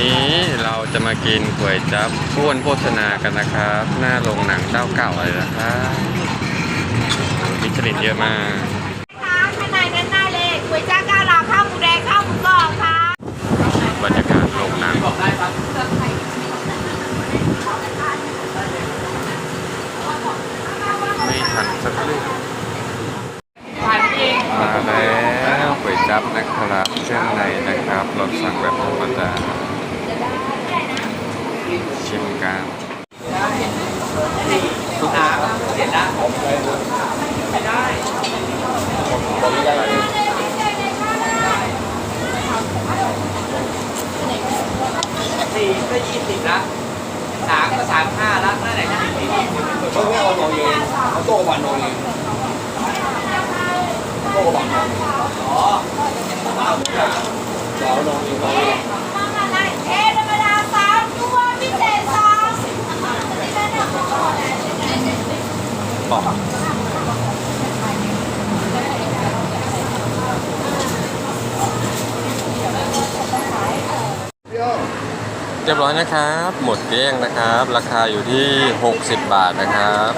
นี้เราจะมากินก๋วยจั๊บอ้วนโภชนากันนะครับ หน้าโรงหนังเจ้าเก่าเลยนะครับมิชลินเยอะมากค่ะข้างในนั้นได้เลยก๋วยจั๊บเก้าเหลาข้าวหมูแดงข้าวหมูกรอบค่ะบรรยากาศโรงหนังไม่ทันสักเรื่องมาแล้วก๋วยจั๊บนะครับเส้นในนะครับเราสั่งแบบธรรมดา ชิมกันสี่ก็ยี่สิบละสามก็สามห้าละนั่นแหละก็สี่สิบเขาไม่เอาโนเยนเขาโตกว่าโนเยนโตกว่าอ๋อเอาทุกอย่างจะเอาโนเยนโนเยน มามาได้เอ๊ะธรรมดาสามตัวพิเศษสอง เรียบร้อยนะครับ หมดเกลี้ยงนะครับ ราคาอยู่ที่ 60 บาทนะครับ